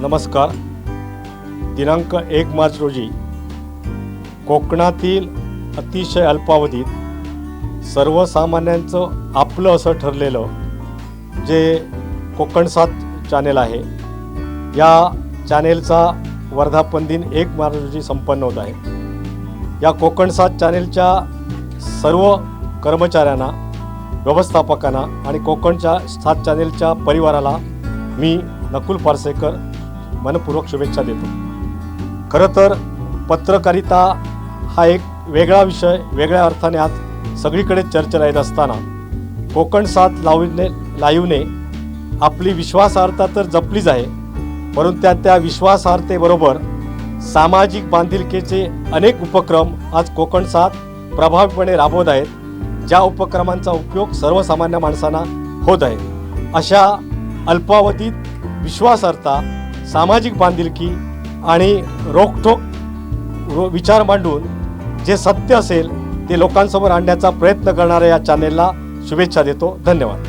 नमस्कार. दिनांक एक मार्च रोजी कोकणातील अतिशय अल्पावधीत सर्वसामान्यांचं आपलं असं ठरलेलं जे कोकण सात चॅनेल आहे या चॅनेलचा वर्धापन दिन एक मार्च रोजी संपन्न होत आहे. या कोकण सात चॅनेलच्या सर्व कर्मचाऱ्यांना व्यवस्थापकांना आणि कोकणच्या सात चॅनेलच्या परिवाराला मी नकुल पारसेकर मनपूर्वक शुभेच्छा देतो. खरं तर पत्रकारिता हा एक वेगळा विषय वेगळ्या अर्थाने आज सगळीकडे चर्चेला येत असताना कोकण साथ लावणे लाईव्हने आपली विश्वासार्हता तर जपलीच आहे परंतु त्या त्या विश्वासार्हतेबरोबर सामाजिक बांधिलकीचे अनेक उपक्रम आज कोकण साथ प्रभावीपणे राबवत आहेत ज्या उपक्रमांचा उपयोग सर्वसामान्य माणसांना होत आहे. अशा अल्पावधीत विश्वासार्हता सामाजिक बांधिलकी आणि रोखठोक रो- विचार मांडून जे सत्य असेल ते लोकांसमोर आणण्याचा प्रयत्न करणाऱ्या या चॅनेलला शुभेच्छा देतो. धन्यवाद.